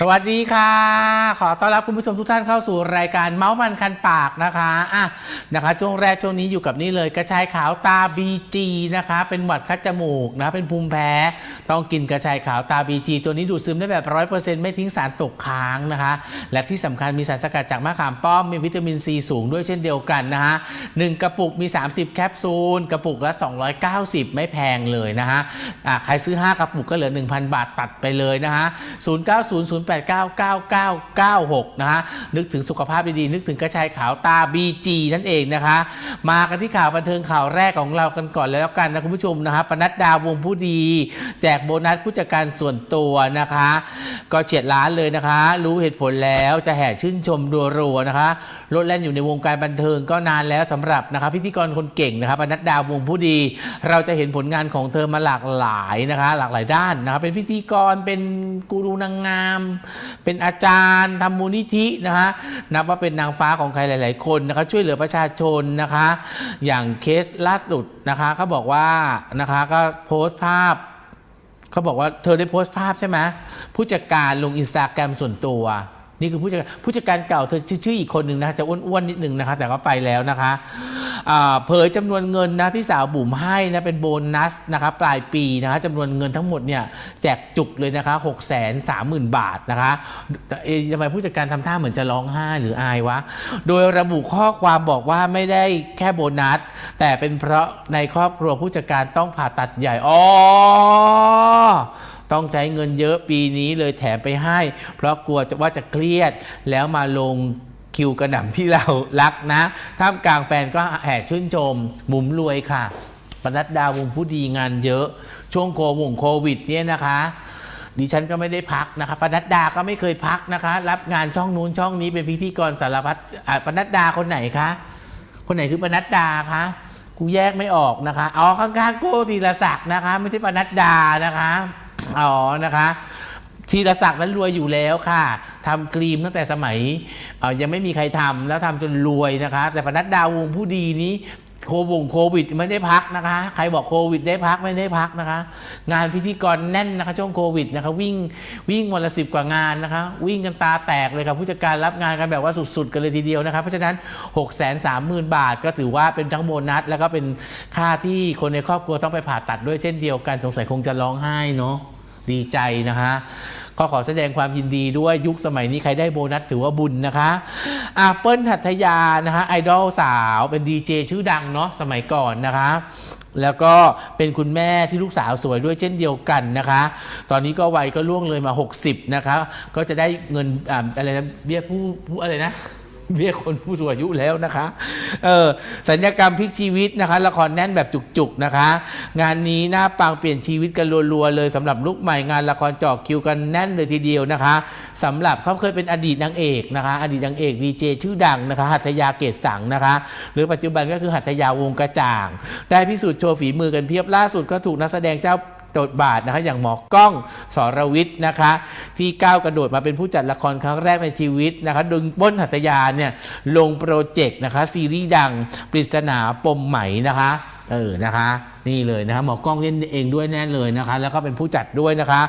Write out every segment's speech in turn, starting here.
สวัสดีค่ะ ขอต้อนรับคุณผู้ชมทุกท่านเข้าสู่รายการเมาส์มันคันปากนะคะอะนะคะช่วงแรกช่วงนี้อยู่กับนี่เลยกระชายขาวตา BG นะคะ เป็นหวัดคัดจมูกนะเป็นภูมิแพ้ ต้องกินกระชายขาวตา BG ตัวนี้ดูดซึมได้แบบร้อยเปอร์เซ็นต์ไม่ทิ้งสารตกค้างนะคะ และที่สำคัญมีสารสกัดจากมะขามป้อมมีวิตามินซีสูงด้วยเช่นเดียวกันนะคะหนึ่งกระปุกมี 30 แคปซูล กระปุกละ 290 ไม่แพงเลยนะคะอะใครซื้อ 5 กระปุกก็เหลือ 1,000 บาทตัดไปเลยนะคะ0899996นะคะนึกถึงสุขภาพดีๆนึกถึงกระชายขาวตา BG นั่นเองนะคะ มากันที่ข่าวบันเทิงข่าวแรกของเรากันก่อนแล้วกันนะคุณผู้ชมนะคะปนัดดาวงผู้ดี แจกโบนัสผู้จัดการส่วนตัวนะคะ ก็เฉียดล้านเลยนะคะ รู้เหตุผลแล้วจะแห่ชื่นชมรัวๆนะคะรถแล่นอยู่ในวงการบันเทิงก็นานแล้วสำหรับนะคะพิธีกรคนเก่งนะคะปนัดดาวงผู้ดี เราจะเห็นผลงานของเธอมาหลากหลายนะคะ หลากหลายด้านนะคะเป็นพิธีกรเป็นกูรูนางงาม เป็นอาจารย์ทำมูลนิธินะคะนับว่าเป็นนางฟ้าของใครหลาย ๆ คนนะคะช่วยเหลือประชาชนนะคะ อย่างเคสล่าสุดนะคะเขาบอกว่านะคะก็โพสต์ภาพ เขาบอกว่าเธอได้โพสต์ภาพใช่ไหมผู้จัดการลงอินสตาแกรมส่วนตัว นี่คือผู้จัดการผู้จัดการเก่าเธอชื่ออีกคนหนึ่งนะคะจะอ้วนๆนิดนึงนะคะ แต่ก็ไปแล้วนะคะ เผยจำนวนเงินนะที่สาวบุ๋มให้นะเป็นโบนัสนะคะปลายปีนะคะจำนวนเงินทั้งหมดเนี่ยแจกจุกเลยนะคะ6 3 0 0 0 0บาทนะคะเอ๊ะทำไมผู้จัดการทำท่าเหมือนจะร้องไห้หรืออายวะ โดยระบุข้อความบอกว่าไม่ได้แค่โบนัส แต่เป็นเพราะในครอบครัวผู้จัดการต้องผ่าตัดใหญ่อ๋อต้องใช้เงินเยอะปีนี้เลยแถมไปให้ เพราะกลัวจะว่าจะเครียดแล้วมาลง คิวกระหน่ำที่เรารักนะท่ามกลางแฟนก็แห่ชื่นชม มุมรวยค่ะปนัดดาวงผู้ดีงานเยอะ ช่วงโควงโควิดเนี่ยนะคะดิฉันก็ไม่ได้พักนะคะปนัดดาก็ไม่เคยพักนะคะ รับงานช่องนู้นช่องนี้เป็นพิธีกรสารพัดอะปนัดดาคนไหนคะคนไหนคือปนัดดาคะกูแยกไม่ออกนะคะอ๋อข้างๆโก้ธีรศักดิ์นะคะ ไม่ใช่ปนัดดานะคะอ๋อนะคะ ธีรศักดิ์นั้นรวยอยู่แล้วค่ะทำครีมตั้งแต่สมัยเอ่อยังไม่มีใครทำแล้วทำจนรวยนะคะ แต่ปนัดดาวงผู้ดีนี้โควงโควิดไม่ได้พักนะคะ ใครบอกโควิดได้พักไม่ได้พักนะคะ งานพิธีกรแน่นนะคะช่วงโควิดนะคะวิ่งวิ่งวันละสิบกว่างานนะคะ วิ่งกันตาแตกเลยค่ะผู้จัดการรับงานกันแบบว่าสุดๆ กันเลยทีเดียวนะคะเพราะฉะนั้น 6 3 0 0 0 0 บาท ก็ถือว่าเป็นทั้งโบนัส แล้วก็เป็นค่าที่คนในครอบครัวต้องไปผ่าตัดด้วยเช่นเดียวกันสงสัยคงจะร้องไห้เนาะ ดีใจนะคะก็ขอแสดงความยินดีด้วยยุคสมัยนี้ใครได้โบนัสถือว่าบุญนะคะอะเปิลหัตยานะคะไอดอลสาวเป็นดีเจชื่อดังเนาะสมัยก่อนนะคะแล้วก็เป็นคุณแม่ที่ลูกสาวสวยด้วยเช่นเดียวกันนะคะ ตอนนี้ก็วัยก็ล่วงเลยมา 60 นะคะ ก็จะได้เงินออะไรนะเบี้ยผู้ผู้อะไรนะ เบี้ยคนผู้สูงอายุแล้วนะคะเออสัญญกรรมพลิกชีวิตนะคะละครแน่นแบบจุกๆนะคะ งานนี้หน้าปังเปลี่ยนชีวิตกันรัวๆเลยสำหรับลูกใหม่งานละครจอกคิวกันแน่นเลยทีเดียวนะคะสำหรับเขาเคยเป็นอดีตนางเอกนะคะ อดีตนางเอกดีเจชื่อดังนะคะ หัตถยาเกศสังนะคะ หรือปัจจุบันก็คือหัตถยาวงกระจ่าง ได้พิสูจน์โชว์ฝีมือกันเพียบล่าสุดก็ถูกนักแสดงเจ้า ดดบาทนะคะอย่างหมอกล้องสรวิทย์นะคะที่ก้าวกระโดดมาเป็นผู้จัดละครครั้งแรกในชีวิตนะคะดึงป้นหัตถยาเนี่ยลงโปรเจกต์นะคะซีรีส์ดังปริศนาปมไหม่นะคะเออนะคะนี่เลยนะคะหมอกล้องเล่นเองด้วยแน่เลยนะคะ แล้วก็เป็นผู้จัดด้วยนะคะ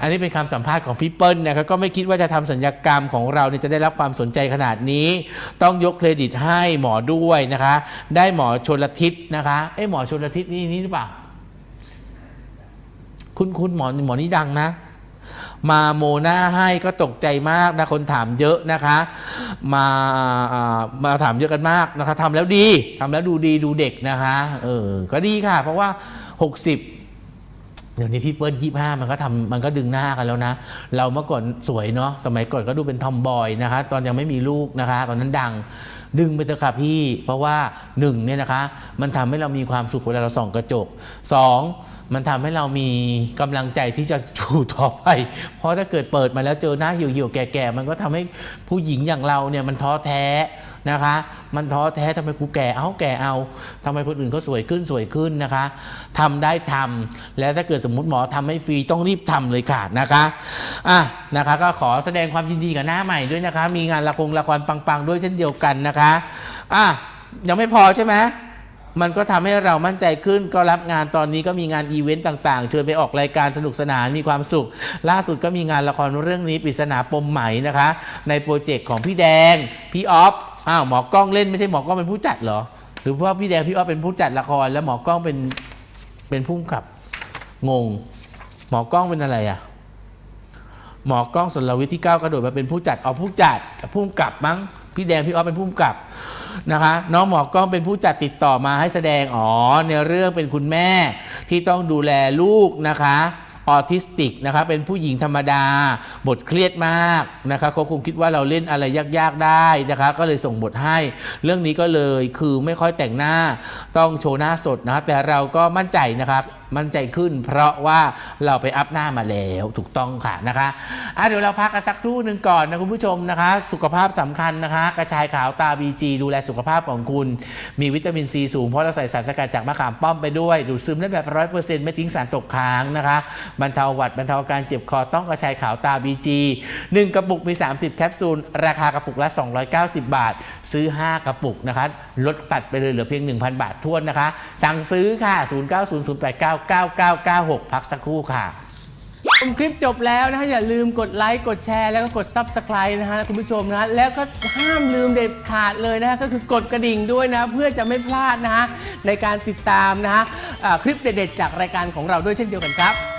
อันนี้เป็นคำสัมภาษณ์ของพี่เปิ้ลนะคะก็ไม่คิดว่าจะทำสัญญกรรมของเราเนี่ยจะได้รับความสนใจขนาดนี้ ต้องยกเครดิตให้หมอด้วยนะคะ ได้หมอชนละทิศนะคะเอ้หมอชนละทิศนี่นี่หรือเปล่า คุณคุณหมอหมอนี่ดังนะ มาโมหน้าให้ก็ตกใจมากนะ คนถามเยอะนะคะมาามาถามเยอะกันมากนะคะทำแล้วดีทำแล้วดูดีดูเด็กนะคะเออก็ดีค่ะ เพราะว่า 60เดี๋ยวนี้พี่เปิ้ลยี่ห้ามันก็ทำมันก็ดึงหน้ากันแล้วนะ เราเมื่อก่อนสวยเนาะสมัยก่อนก็ดูเป็นทอมบอยนะคะ ตอนยังไม่มีลูกนะคะ ตอนนั้นดังดึงไปเถอะค่ะพี่ เพราะว่าหนึ่งเนี่ยนะคะ มันทำให้เรามีความสุขเวลาเราส่องกระจกสอง มันทำให้เรามีกำลังใจที่จะอยู่ต่อไป เพราะถ้าเกิดเปิดมาแล้วเจอหน้าเหี่ยวๆแก่ๆมันก็ทำให้ผู้หญิงอย่างเราเนี่ยมันท้อแท้นะคะ มันท้อแท้ทำไมกูแก่เอาแก่เอาทำไมคนอื่นเขาสวยขึ้นสวยขึ้นนะคะทำได้ทำแล้วถ้าเกิดสมมุติหมอทำให้ฟรีต้องรีบทำเลยค่ะนะคะอะนะคะ ก็ขอแสดงความยินดีกับหน้าใหม่ด้วยนะคะ มีงานละครละครปังๆ ด้วยเช่นเดียวกันนะคะอะยังไม่พอใช่ไหม มันก็ทำให้เรามั่นใจขึ้นก็รับงานตอนนี้ก็มีงานอีเวนต์ต่างๆ เชิญไปออกรายการสนุกสนานมีความสุข ล่าสุดก็มีงานละครเรื่องนี้ปริศนาปมไหม่นะคะ ในโปรเจกต์ของพี่แดง พี่ออฟอ้าวหมอกล้องเล่นไม่ใช่หมอกล้องเป็นผู้จัดเหรอ หรือว่าพี่แดงพี่ออฟเป็นผู้จัดละคร แล้วหมอกล้องเป็นเป็นผู้กำกับงง หมอกล้องเป็นอะไรอะหมอกล้องสนลวิทที่ก้าวกระโดดมาเป็นผู้จัดเอาผู้จัดผู้กำกับมั้งพี่แดงพี่ออฟเป็นผู้กำกับ นะคะ น้องหมอกล้องเป็นผู้จัดติดต่อมาให้แสดงอ๋อในเรื่องเป็นคุณแม่ที่ต้องดูแลลูกนะคะออทิสติกนะคะเป็นผู้หญิงธรรมดาบทเครียดมากนะคะเขาคงคิดว่าเราเล่นอะไรยากๆได้นะคะ ก็เลยส่งบทให้ เรื่องนี้ก็เลยคือไม่ค่อยแต่งหน้าต้องโชว์หน้าสดนะแต่เราก็มั่นใจนะครับ มั่นใจขึ้น เพราะว่าเราไปอัพหน้ามาแล้วถูกต้องค่ะนะคะอะเดี๋ยวเราพักกันสักครู่หนึ่งก่อนนะคุณผู้ชมนะคะ สุขภาพสำคัญนะคะ กระชายขาวตา BG ดูแลสุขภาพของคุณ มีวิตามินซีสูงเพราะเราใส่สารสกัดจากมะขามป้อมไปด้วย ดูดซึมได้แบบร้อยเปอร์เซ็นต์ไม่ทิ้งสารตกค้างนะคะบรรเทาหวัดบรรเทาการเจ็บคอต้องกระชายขาวตา BG 1 กระปุกมี 30 แคปซูล ราคากระปุกละ 290 บาท ซื้อ 5 กระปุกนะคะลดตัดไปเลยเหลือเพียง 1,000 บาททวนนะคะ สั่งซื้อค่ะ9996 พักสักครู่ค่ะชมคลิปจบแล้วนะฮะอย่าลืมกดไลค์กดแชร์แล้วก็กด Subscribe นะฮะคุณผู้ชมนะแล้วก็ห้ามลืมเด็ดขาดเลยนะฮะก็คือกดกระดิ่งด้วยนะ เพื่อจะไม่พลาดนะฮะในการติดตามนะฮะอ่าคลิปเด็ดๆจากรายการของเราด้วยเช่นเดียวกันครับ